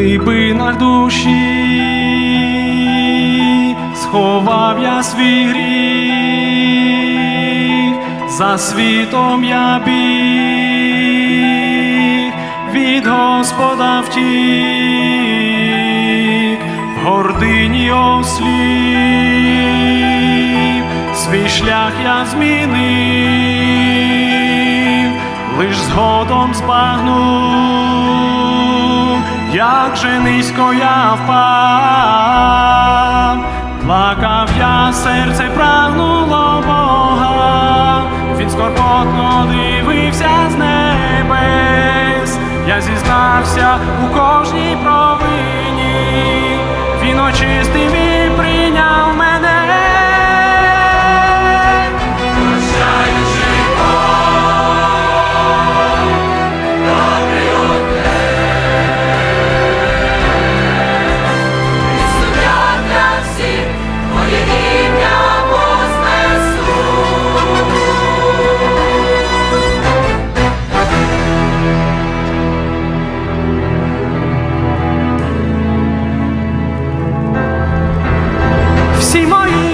глибинах душі сховав я свій гріх, за світом я біг, від Господа втік, в гордині ослів, свій шлях я змінив, лиш згодом збагнув, як же низько я впав, плакав я, серце прагнуло Бога, він скорботно дивився з небес, я зізнався у кожній провині, він очистив і прийняв мене. 寂寞。